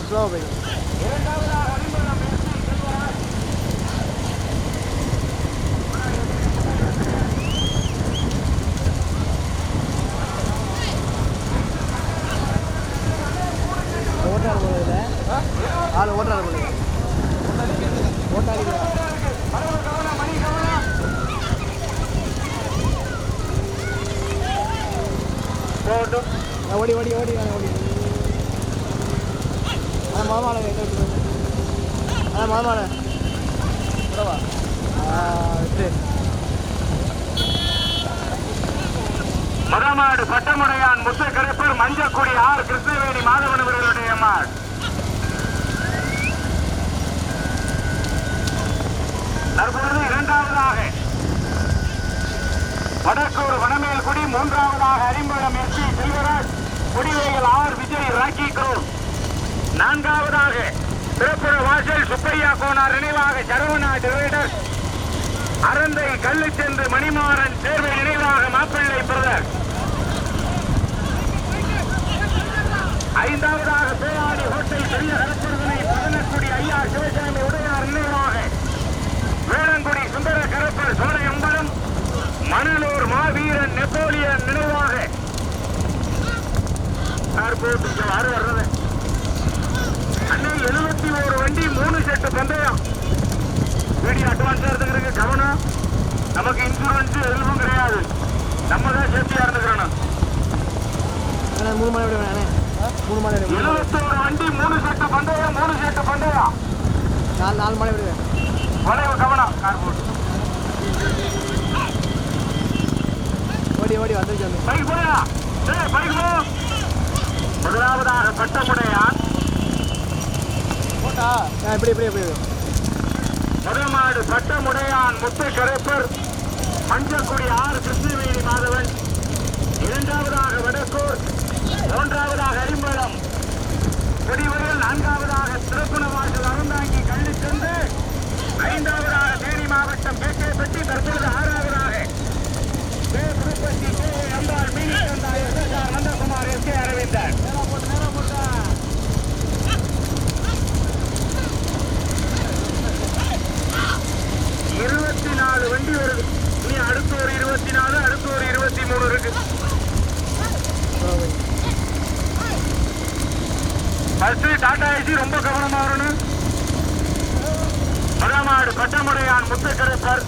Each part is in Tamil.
вокзал зробить. மாமாலை விடவா விட்டு மதமாடு பட்டமுடையான் முத்துக்கரைப்பர் மஞ்சக்குடி ஆர் கிருஷ்ணவேணி மாதவன் அவர்களுடைய மாடு தற்பொழுது இரண்டாவதாக. வடக்கூர் வனமேல்குடி மூன்றாவதாக Arimbalam S P Selvaraj குடிவேகல் R Vijay rakhi group. நான்காவதாக. திருப்புர வாசல் சுப்பையா கோனார் நினைவாக சரவணா டிவைடர் அறந்தை கல்லுச்சென்று மணிமாறன் தேர்வை நினைவாக மாப்பிள்ளை பிரதர். ஐந்தாவதாக பேராடி ஹோட்டல் பெரிய கரப்பர்களை பதனக்குடி ஐயா சிவசாமி உடையார் நினைவாக. வேளங்குடி சுந்தர கரப்பர் சோலை மணலூர் மாவீரன் நெப்போலியன் நினைவாக. தற்போது ஆறு வர்றது. அன்னை எழுபத்தி ஒரு வண்டி மூணு செட்டு பந்தயம். வீடியோ அட்வான்ஸா இருந்துக்கிறதுக்கு கவனம். நமக்கு இன்சூரன்ஸ் எதுவும் கிடையாது. நம்ம தான் சேஃப்டியா இருந்துக்கிறோம். அண்ணா மூணு மணி மூணு மணி எழுபத்தோரு வண்டி மூணு செட்டு பந்தயம் மூணு செட்டு பந்தயம். நாலு நாலு மணி விடுவேன் வளைவு கவனம் ஏர்போர்ட் ஓடி ஓடி வந்துருச்சு வந்து. பைக் போயா? பைக் போ. முதலாவதாக பட்டமுடையான் போட்டா இப்படி இப்படி இப்படி முதமாடு சட்டமுடையான் முத்து கரைப்பர் மஞ்சக்குடி ஆர் கிருஷ்ணவேணி மாதவன் இரண்டாவதாக வடக்கூர் மூன்றாவதாக அரிம்பளம் குடிவயல் நான்காவதாக திருக்குணவாசல் அறந்தாங்கி சென்று ஐந்தாவதாக தேனி மாவட்டம் கேகேப்பட்டி தற்போது ஆறாவதாக K. Tirupati K. Ambal மீனி Nandakumar S K Aravindan இருபத்தி நாலு வண்டி வருது. இனி அடுத்து ஒரு இருபத்தி நாலு அடுத்து ஒரு இருபத்தி மூணு இருக்கு. ஃபர்ஸ்ட் டாடா ஏசி ரொம்ப கவனமா வரணும். மதமாடு பட்டமுடையான் முத்துக்கரைப்பர்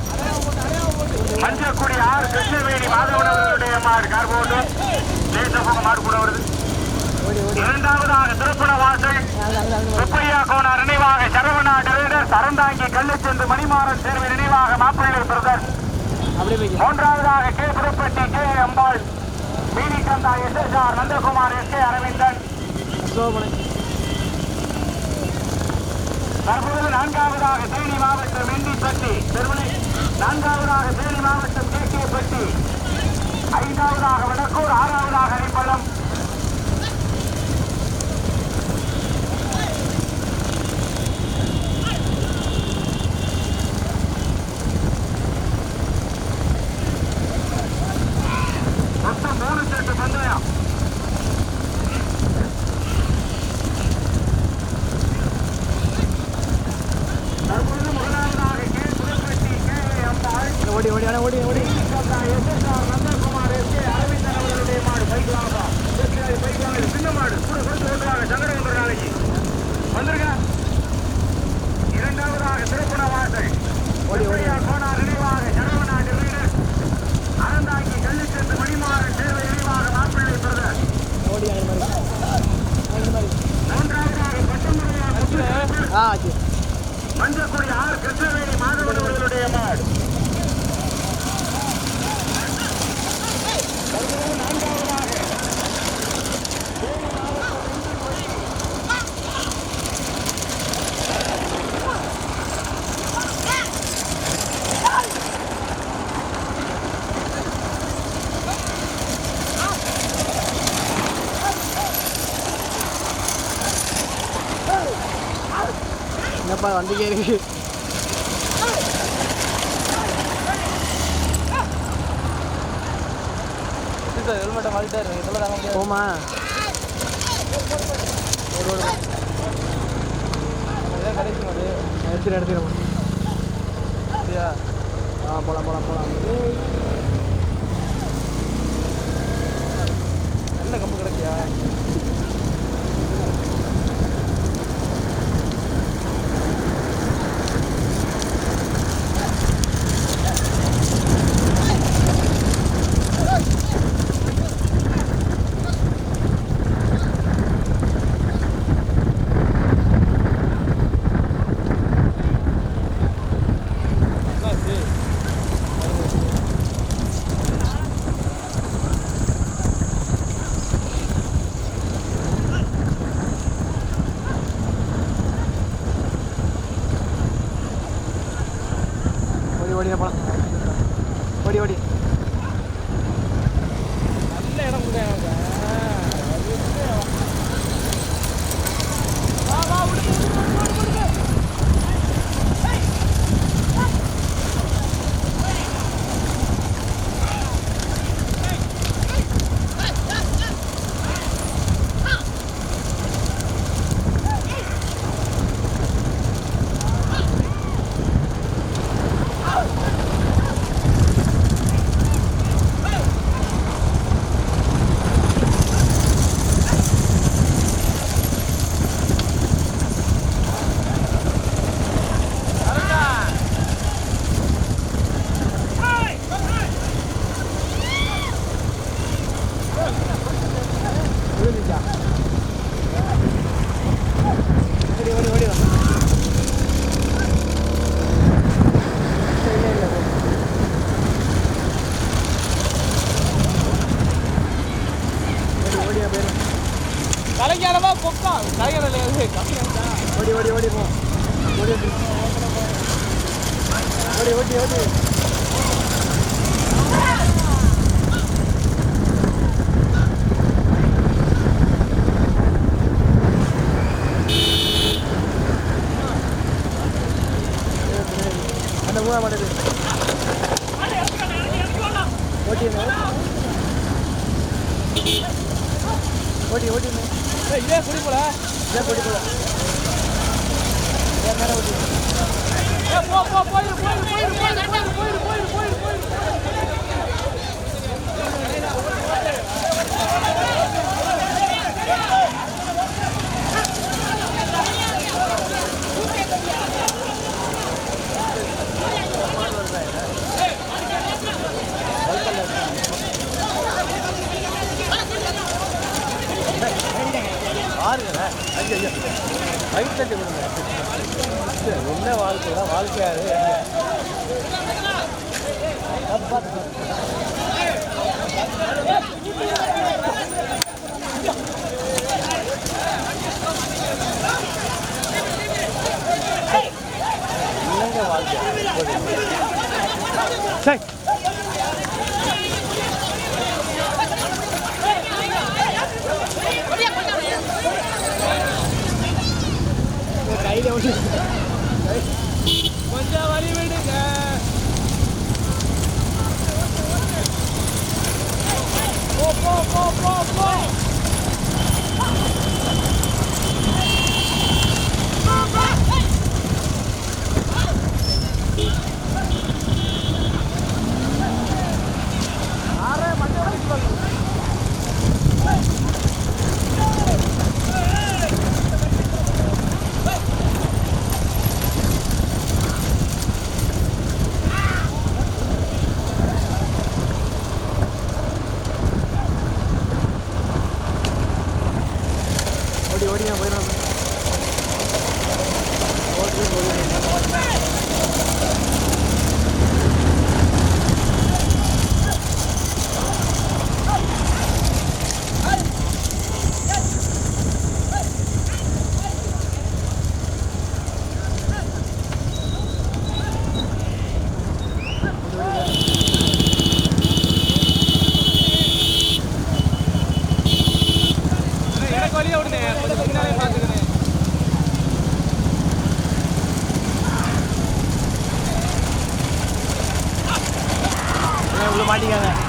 மஞ்சக்குடி ஆர் கிருஷ்ணவேணி மாதவன் அவர்களுடைய மாடு கார்போட்டும் தேசபோக மாடு கூட வருது. இரண்டாவதாக திருப்பண வாசல் அங்கே அங்கே சுப்பையா கோனார் நினைவாக சரவணா டிரைடர் சரந்தாங்கி கள்ளுச்சென்று மணிமாறன் தேர்வு நினைவாக மாப்பிள்ளை பிரதர். மூன்றாவதாக K. Thiruppatti K. Ambal. Meenikanda S. S. R. Nandakumar S. K. Aravindan. Slow தற்போது நான்காவதாக தேனி மாவட்டம் வெண்டிப்பட்டி திருமணி நான்காவதாக தேனி மாவட்டம் கே. கே. பட்டி. ஐந்தாவதாக வடக்கூர் ஆறாவதாக அரிப்பள்ளம். எப்பா வந்துக்கே இருக்கு. ஹெல்மெட்டை மாட்டிட்டாரு இதெல்லாம் போமா ஒரு ஒரு கிடைக்கும் அது எடுத்துட்டு எடுத்துக்கிறோம் சரியா ஆ போகலாம் போகலாம் போகலாம் 哎回去 அடிக்காத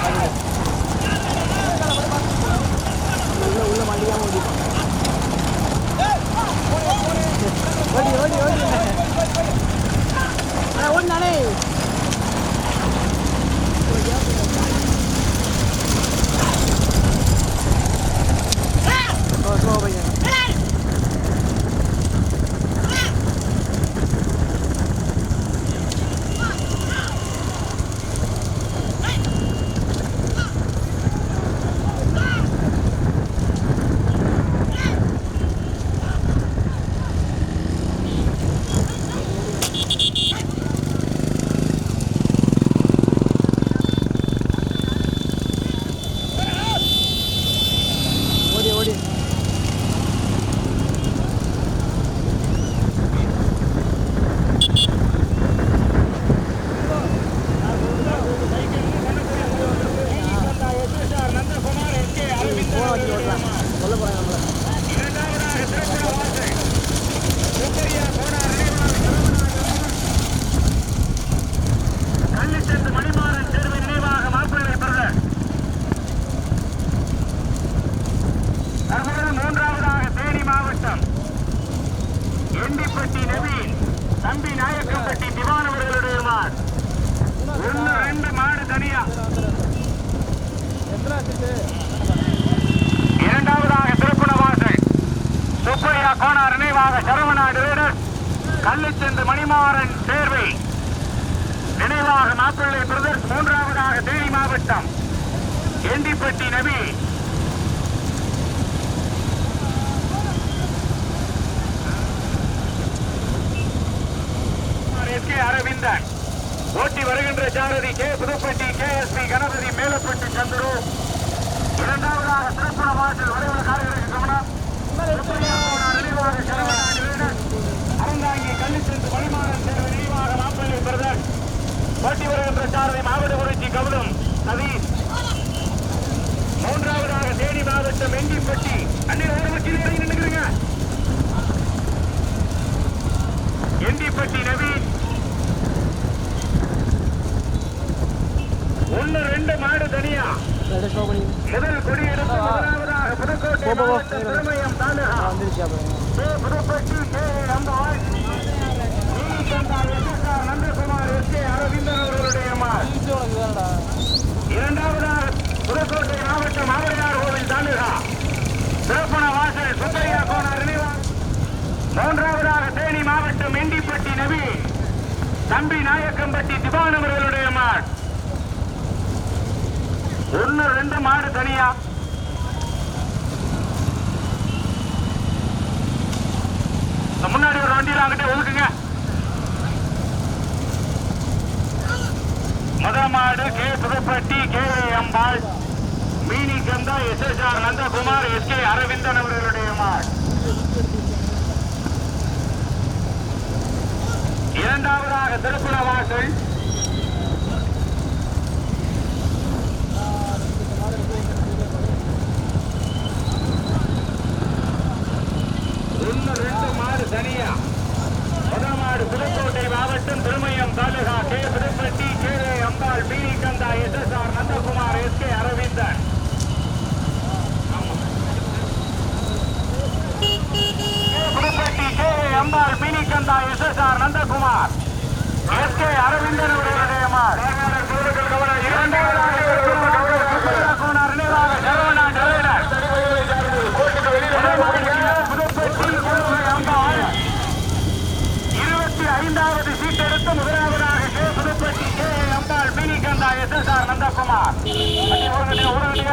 தம்பி நாயக்கம்பட்டி திவான் அவர்களுடைய மாடு. ஒன்று ரெண்டு மாடு தனியா. இரண்டாவதாக திருப்பணவாசல் சுப்பையா கோனார் நினைவாக சரவணாடு வீரர் கள்ளிச்செந்து மணிமாறன் தேர்வை நினைவாக மாப்பிள்ளை பிரதர்ஸ் மூன்றாவதாக தேனி மாவட்டம். எண்டிப்பட்டி நபி. S K Aravindan. ஓட்டி வருகின்ற ஜாரதி K Pudupatti K S P Ganapathi Melapatti Chandru. இரண்டாவதாக திருப்பண வாசல் வரைவில் காரர்களுக்கு கவனம். திருப்பதியார் நினைவாக சரவணாடி வீரர் அறந்தாங்கி கள்ளிச்சென்று மணிமாறன் தேர்வு நினைவாக மாப்பிள்ளை பிரதர். ஓட்டி வருகின்ற சாரதி மாவட்ட குறிச்சி கவுலம் சதீஷ். மூன்றாவதாக தேனி மாவட்டம் எங்கிப்பட்டி அன்னைக்கு ஒரு வச்சு இறங்கி நின்றுக்கிறீங்க எண்டிப்பட்டி நவீன். ஒன்னு ரெண்டு மாடு தனியா. முதல் முதலாவதாக புதுக்கோட்டை. மாவட்டம் Thirumayam taluka. K. Pudupatti S S R Nandakumar S K Aravindan அவர்களுடைய இரண்டாவதாக புதுக்கோட்டை மாவட்டம் மாவரையார் கோவில் தாலுகா. சிறப்பன வாசல் சுப்பையா கோனார் நினைவா மூன்றாவதாக தேனி மாவட்டம் எண்டிப்பட்டி நபி. தம்பி நாயக்கம்பட்டி திவான் அவர்களுடைய மாள் ஒன்னு ரெண்டு மாடு தனியா? முன்னாடி ஒரு வண்டியில் அங்கிட்ட ஒதுக்குங்க. முதல் மாடு K Pudupatti K Ambal Meenikanda S S R Nandakumar S K Aravindan அவர்களுடைய மாடு. இரண்டாவதாக திருப்புண வாசல் ஒன்னு ரெண்டு மாடு தனியா முதல் மாடு புதுக்கோட்டை மாவட்டம் Thirumayam taluka K Pudupatti K Ambal Meenikanda S S R Nandakumar S K Aravindan Pudupatti K Ambal Meenikanda S S R Nandakumar S K Aravindan அவர்களுடைய மாடு இரண்டாவதாக சுப்பையா கோனார் நினைவாக சரவணா டிரைவர் இருபத்தி ஐந்தாவது சீட் எடுத்து முதலாவதாக K Pudupatti K Ambal Meenikanda S S R Nandakumar ஊருங்க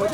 போய்